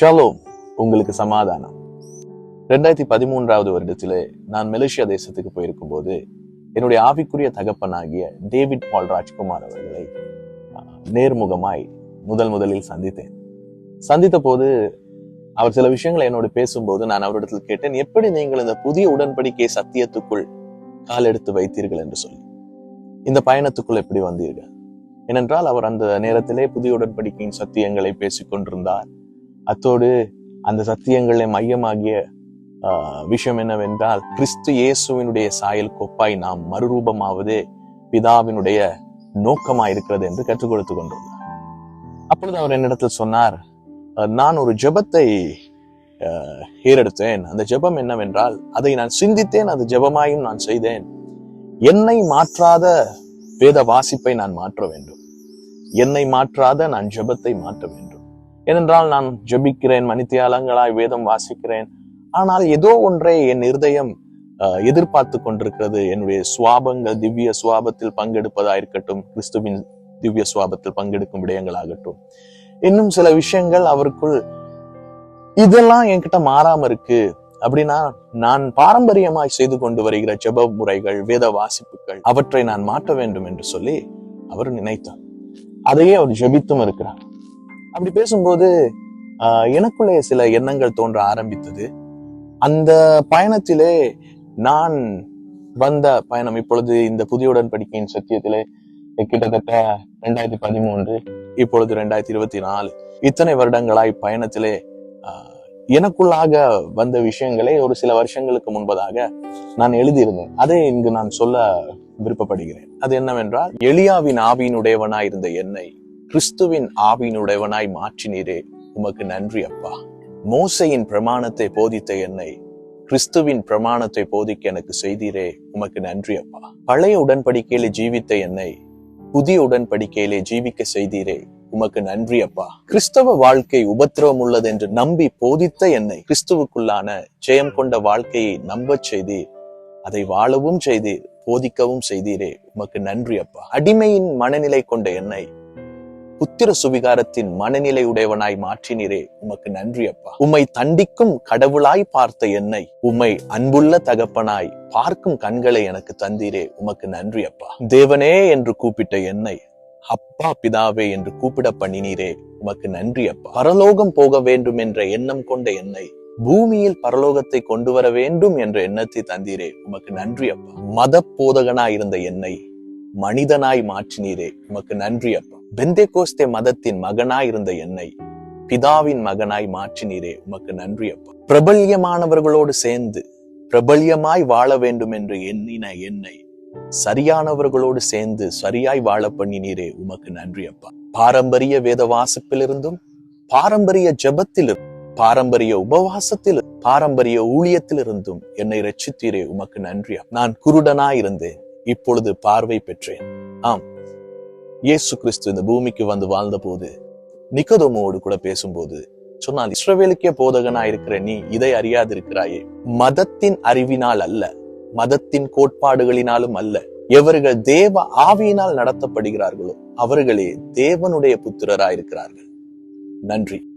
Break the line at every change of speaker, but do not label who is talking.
Shalom உங்களுக்கு சமாதானம். ரெண்டாயிரத்தி பதிமூன்றாவது வருடத்திலே நான் மலேசியா தேசத்துக்கு போயிருக்கும் போது என்னுடைய ஆவிக்குரிய தகப்பனாகிய டேவிட் பால் ராஜ்குமார் அவர்களை நேர்முகமாய் முதல் முதலில் சந்தித்தேன். சந்தித்த போது அவர் சில விஷயங்களை என்னோடு பேசும்போது நான் அவரிடத்தில் கேட்டேன் எப்படி நீங்கள் இந்த புதிய உடன்படிக்கை சத்தியத்துக்குள் கால் எடுத்து வைத்தீர்கள்? என்று சொல்லி. இந்த பயணத்துக்குள் எப்படி வந்தீர்கள்? ஏனென்றால் அவர் அந்த நேரத்திலே புதிய உடன்படிக்கையின் சத்தியங்களை பேசிக் கொண்டிருந்தார் அத்தோடு அந்த சத்தியங்களை மையமாகிய ஆஹ், விஷயம் என்னவென்றால் கிறிஸ்து இயேசுவினுடைய சாயல் கொப்பாய் நாம் மறுரூபமாவதே பிதாவினுடைய நோக்கமா இருக்கிறது என்று கற்றுக் கொடுத்து கொண்டிருந்தார். அப்பொழுது அவர் என்னிடத்தில் சொன்னார் "அஹ், நான் ஒரு ஜெபத்தை ஏறெடுத்தேன். அந்த ஜெபம் என்னவென்றால் அதை நான் சிந்தித்தேன் அது ஜெபமாயும் நான் செய்தேன். என்னை மாற்றாத வேத வாசிப்பை நான் மாற்ற வேண்டும். என்னை மாற்றாத நான் ஜெபத்தை மாற்ற வேண்டும். ஏனென்றால் நான் ஜெபிக்கிறேன் மணித்தியாலங்களாய் வேதம் வாசிக்கிறேன். ஆனால் ஏதோ ஒன்றை என் இருதயம் எதிர்பார்த்து கொண்டிருக்கிறது. என்னுடைய சுவாபங்கள் திவ்ய சுவாபத்தில் பங்கெடுப்பதாயிருக்கட்டும். கிறிஸ்துவின் திவ்ய சுவாபத்தில் பங்கெடுக்கும் விடயங்களாகட்டும். இன்னும் சில விஷயங்கள் அவருக்குள் இதெல்லாம் என்கிட்ட மாறாம இருக்கு. அப்படின்னா நான் பாரம்பரியமாய் செய்து கொண்டு வருகிற ஜெப முறைகள் வேத வாசிப்புகள் அவற்றை நான் மாற்ற வேண்டும் என்று சொல்லி அவர் நினைத்தார். அதையே அவர் ஜெபித்தும் இருக்கிறார். அப்படி பேசும்போது ஆஹ், எனக்குள்ளே சில எண்ணங்கள் தோன்ற ஆரம்பித்தது. அந்த பயணத்திலே நான் வந்த பயணம் இப்பொழுது இந்த புதிய உடன்படிக்கையின் சத்தியத்திலே கிட்டத்தட்ட ரெண்டாயிரத்தி பதிமூன்று இப்பொழுது ரெண்டாயிரத்தி இருபத்தி நாலு. இத்தனை வருடங்களாய் பயணத்திலே ஆஹ், எனக்குள்ளாக வந்த விஷயங்களை ஒரு சில வருஷங்களுக்கு முன்பதாக நான் எழுதியிருந்தேன். அதை இங்கு நான் சொல்ல விருப்பப்படுகிறேன். அது என்னவென்றால் எளியாவின் ஆவியினுடையவனாய் இருந்த என்னை கிறிஸ்துவின் ஆவியினுடையவனாய் மாற்றினீரே. உமக்கு நன்றி அப்பா. மோசையின் பிரமாணத்தை போதித்த என்னை கிறிஸ்துவின் பிரமாணத்தை போதிக்க எனக்கு செய்தீரே. உமக்கு நன்றி அப்பா. பழைய உடன்படிக்கையிலே ஜீவித்த என்னை புதிய உடன்படிக்கையிலே ஜீவிக்க செய்தீரே. உமக்கு நன்றி அப்பா. கிறிஸ்தவ வாழ்க்கை உபத்திரவம் உள்ளது என்று நம்பி போதித்த என்னை கிறிஸ்துவுக்குள்ளான ஜெயம் கொண்ட வாழ்க்கையை நம்பச் செய்தீர். அதை வாழவும் செய்தீர் போதிக்கவும் செய்தீரே. உமக்கு நன்றி அப்பா. அடிமையின் மனநிலை கொண்ட என்னை புத்திர சுவிகாரத்தின் மனநிலை உடையவனாய் மாற்றினீரே. உமக்கு நன்றி அப்பா. உம்மை தண்டிக்கும் கடவுளாய் பார்த்த என்னை உம்மை அன்புள்ள தகப்பனாய் பார்க்கும் கண்களை எனக்கு தந்தீரே. உமக்கு நன்றி அப்பா. தேவனே என்று கூப்பிட்ட என்னை அப்பா பிதாவே என்று கூப்பிட பண்ணினீரே. உமக்கு நன்றி அப்பா. பரலோகம் போக வேண்டும் என்ற எண்ணம் கொண்ட என்னை பூமியில் பரலோகத்தை கொண்டு வர வேண்டும் என்ற எண்ணத்தை தந்தீரே. உமக்கு நன்றி அப்பா. மத போதகனாய் இருந்த என்னை மனிதனாய் மாற்றினீரே. உமக்கு நன்றி அப்பா. பெந்தே கோஸ்தே மதத்தின் மகனாய் இருந்த என்னை பிதாவின் மகனாய் மாற்றினீரே உமக்கு நன்றி அப்பா. பிரபல்யமானவர்களோடு சேர்ந்து பிரபல்யமாய் வாழ வேண்டும் என்று எண்ணின என்னை சரியானவர்களோடு சேர்ந்து சரியாய் வாழ பண்ணினீரே உமக்கு நன்றி அப்பா. பாரம்பரிய வேத வாசிப்பிலிருந்தும் பாரம்பரிய ஜபத்திலிருந்தும் பாரம்பரிய உபவாசத்தில் பாரம்பரிய ஊழியத்திலிருந்தும் என்னை ரட்சித்தீரே உமக்கு நன்றி நான் குருடனாயிருந்தேன் இப்பொழுது பார்வை பெற்றேன். ஆம். இயேசு கிறிஸ்து இந்த பூமிக்கு வந்து வாழ்ந்த போது நிக்கதோமோடு கூட பேசும்போது சொன்னால் இஸ்ரவேலுக்கே போதகனா இருக்கிற நீ இதை அறியாதிருக்கிறாயே. மதத்தின் அறிவினால் அல்ல மதத்தின் கோட்பாடுகளினாலும் அல்ல. எவர்கள் தேவ ஆவியினால் நடத்தப்படுகிறார்களோ அவர்களே தேவனுடைய புத்திரராயிருக்கிறார்கள். நன்றி.